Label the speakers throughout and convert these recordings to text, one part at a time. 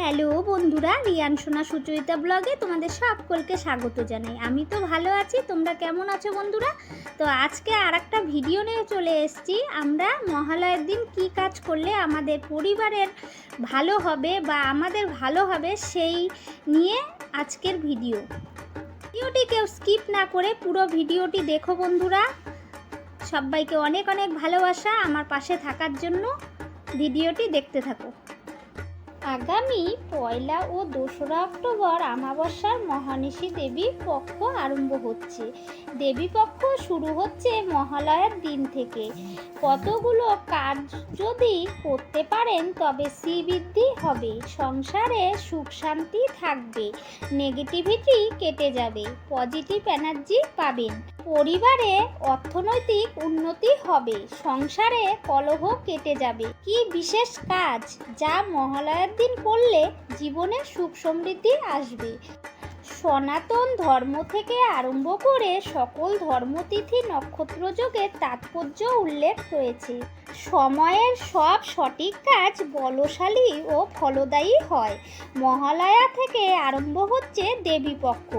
Speaker 1: Hello বন্ধুরা, রিয়ান সোনা সুচরিতা ব্লগে তোমাদের সকলকে স্বাগত জানাই। আমি তো ভালো আছি, তোমরা কেমন আছো বন্ধুরা? তো আজকে আর একটা ভিডিও নিয়ে চলে এসেছি। আমরা মহালয়ের দিন কি কাজ করলে আমাদের পরিবারের ভালো হবে বা আমাদের ভালো হবে সেই নিয়ে আজকের ভিডিও। ভিডিওটি কেউ স্কিপ না করে পুরো ভিডিওটি দেখো বন্ধুরা। সবাইকে অনেক অনেক ভালোবাসা আমার পাশে থাকার জন্য ভিডিওটি দেখতে থাকো। আগামী পয়লা ও দোসরা অক্টোবর আমাবস্যার মহানিশী দেবী পক্ষ আরম্ভ হচ্ছে। দেবী পক্ষ শুরু হচ্ছে মহালয়ার দিন থেকে। কতগুলো কাজ যদি করতে পারেন, তবে শ্রীবৃদ্ধি হবে। সংসারে সুখ শান্তি থাকবে। নেগেটিভিটি কেটে যাবে। পজিটিভ এনার্জি পাবেন। পরিবারে অর্থনৈতিক উন্নতি হবে। সংসারে কলহ কেটে যাবে। কি বিশেষ কাজ যা মহালয়ার দিন করলে জীবনে সুখ সমৃদ্ধি আসবে সনাতন ধর্ম থেকে আরম্ভ করে সকল ধর্মতিথি নক্ষত্র যোগের তাৎপর্য উল্লেখ রয়েছে। সময়ের সব সঠিক কাজ বলশালী ও ফলদায়ী হয়। মহালয়া থেকে আরম্ভ হচ্ছে দেবী পক্ষ।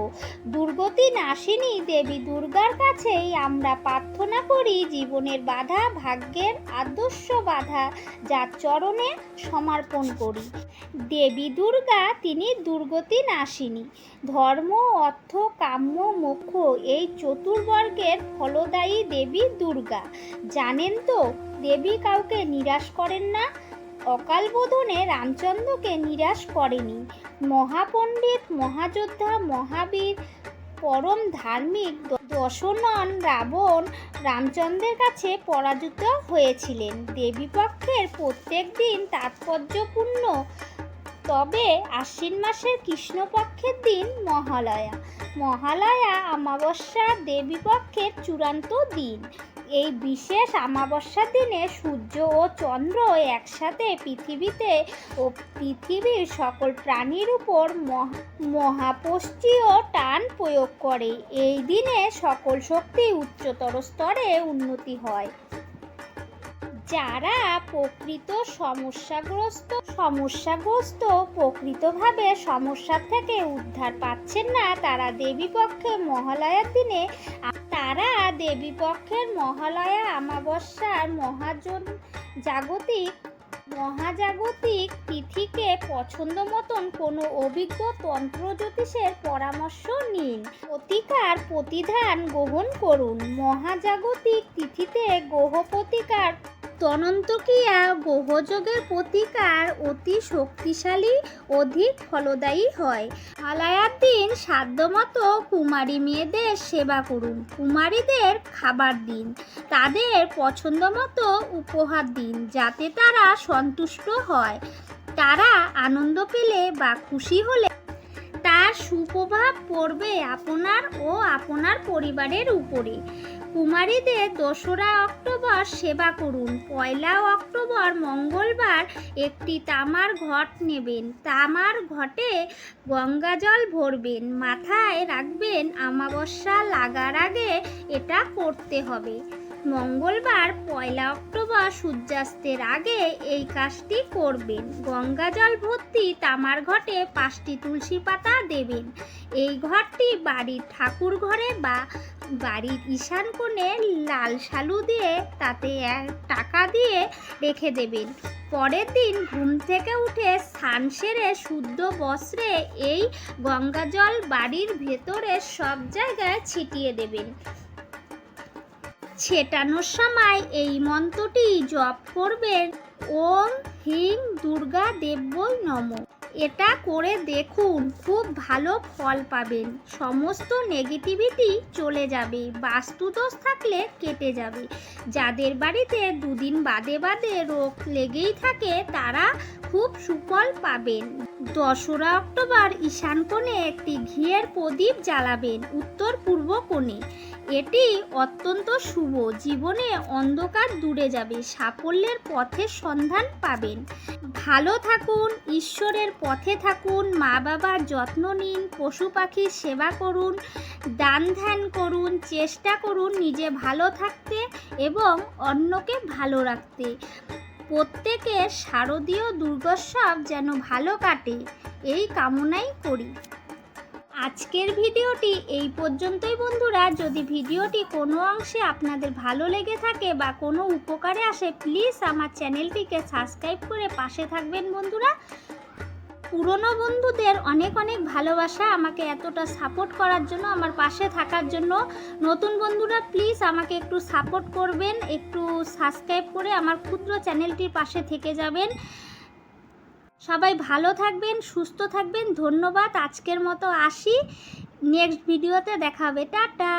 Speaker 1: দুর্গতি নাশিনী দেবী দুর্গার কাছেই আমরা প্রার্থনা করি জীবনের বাধা, ভাগ্যের আদর্শ বাধা যার চরণে সমর্পণ করি। দেবী দুর্গা, তিনি দুর্গতি নাশিনী। ধর্ম অর্থ, কাম্য, মোক্ষ, এই চতুর্বর্গের ফলদায়ী দেবী দুর্গা। জানেন তো, দেবী কাউকে নিরাশ করেন না? অকাল বোধনে রামচন্দ্রকে নিরাশ করেনি। মহাপণ্ডিত, মহাযোদ্ধা, মহাবীর, পরম ধার্মিক দশনন রাবণ রামচন্দ্রের কাছে পরাজিত হয়েছিলেন। দেবীপক্ষের প্রত্যেক দিন তাৎপর্যপূর্ণ তবে আশ্বিন মাসের কৃষ্ণপক্ষের দিন মহালয়া। মহালয়া অমাবস্যা দেবীপক্ষের চূড়ান্ত দিন। এই বিশেষ অমাবস্যার দিনে সূর্য ও চন্দ্র একসাথে পৃথিবীতে ও পৃথিবীর সকল প্রাণীর উপর মহা- মহাপষ্ঠীয় টান প্রয়োগ করে। এই দিনে সকল শক্তি উচ্চতর স্তরে উন্নতি হয়। যারা প্রকৃত সমস্যাগ্রস্ত সমস্যাগ্রস্ত, প্রকৃতভাবে সমস্যা থেকে উদ্ধার পাচ্ছেন না তারা দেবীপক্ষে মহালয়ার দিনে তারা দেবীপক্ষের মহালয়া অমাবস্যার মহাজন জাগতিক, মহাজাগতিক তিথিকে পছন্দ মতন কোনো অভিজ্ঞ তন্ত্র জ্যোতিষের পরামর্শ নিন। প্রতিকার প্রতিধান গ্রহণ করুন। মহাজাগতিক তিথিতে গ্রহ প্রতিকার তনন্তক্রিয়া গ্রহযোগের প্রতিকার অতি শক্তিশালী, অধিক ফলদায়ী হয়। হালায়ার দিন সাধ্যমতো কুমারী মেয়েদের সেবা করুন। কুমারীদের খাবার দিন। তাদের পছন্দ মতো উপহার দিন যাতে তারা সন্তুষ্ট হয়। তারা আনন্দ পেলে বা খুশি হলে তার সুপ্রভাব পড়বে আপনার ও আপনার পরিবারের উপরে। কুমারীদের দোসরা অক্টোবর সেবা করুন। পয়লা অক্টোবর মঙ্গলবার একটি তামার ঘট নেবেন। তামার ঘটে গঙ্গা জল ভরবেন। মাথায় রাখবেন, আমাবস্যা লাগার আগে এটা করতে হবে। মঙ্গলবার, পয়লা অক্টোবর সূর্যাস্তের আগে এই কাজটি করবেন। গঙ্গা জল ভর্তি তামার ঘটে পাঁচটি তুলসী পাতা দেবেন। এই ঘরটি বাড়ির ঠাকুর ঘরে বা বাড়ির ঈশান কোণে লাল শালু দিয়ে তাতে এক টাকা দিয়ে রেখে দেবেন। পরের দিন ঘুম থেকে উঠে স্নান সেরে শুদ্ধ বস্ত্রে এই গঙ্গা জল বাড়ির ভেতরে সব জায়গায় ছিটিয়ে দেবেন। ছেটানোর সময় এই মন্ত্রটি জপ করবেন। ওম হিং দুর্গা দেব্যই নম। এটা করে দেখুন, খুব ভালো ফল পাবেন। সমস্ত নেগেটিভিটি চলে যাবে, বাস্তুদোষ থাকলে কেটে যাবে। যাদের বাড়িতে দুদিন বাদে বাদে রোগ লেগেই থাকে, তারা খুব সুফল পাবেন। দশরা অক্টোবর ঈশান কোণে একটি ঘিয়ের প্রদীপ জ্বালাবেন উত্তর পূর্ব কোণে। এটি অত্যন্ত শুভ। জীবনে অন্ধকার দূরে যাবে। সাফল্যের পথের সন্ধান পাবেন। ভালো থাকুন, ঈশ্বরের পথে থাকুন মা বাবার যত্ন নিন, পশু পাখির সেবা করুন, দান ধ্যান করুন, চেষ্টা করুন নিজে ভালো থাকতে এবং অন্যকে ভালো রাখতে। প্রত্যেকের শারদীয় দুর্গোৎসব যেন ভালো কাটে, এই কামনাই করি। আজকের ভিডিওটি এই পর্যন্তই বন্ধুরা। যদি ভিডিওটি কোনো অংশে আপনাদের ভালো লেগে থাকে বা কোনো উপকারে আসে প্লিজ আমার চ্যানেলটিকে সাবস্ক্রাইব করে পাশে থাকবেন বন্ধুরা। পুরনো বন্ধুদের অনেক অনেক ভালোবাসা আমাকে এতটা সাপোর্ট করার জন্য, আমার পাশে থাকার জন্য। নতুন বন্ধুরা প্লিজ আমাকে একটু সাপোর্ট করবেন, একটু সাবস্ক্রাইব করে আমার ক্ষুদ্র চ্যানেলটির পাশে থেকে যাবেন। সবাই ভালো থাকবেন সুস্থ থাকবেন। ধন্যবাদ। আজকের মতো আসি। নেক্সট ভিডিওতে দেখাবে টাটা।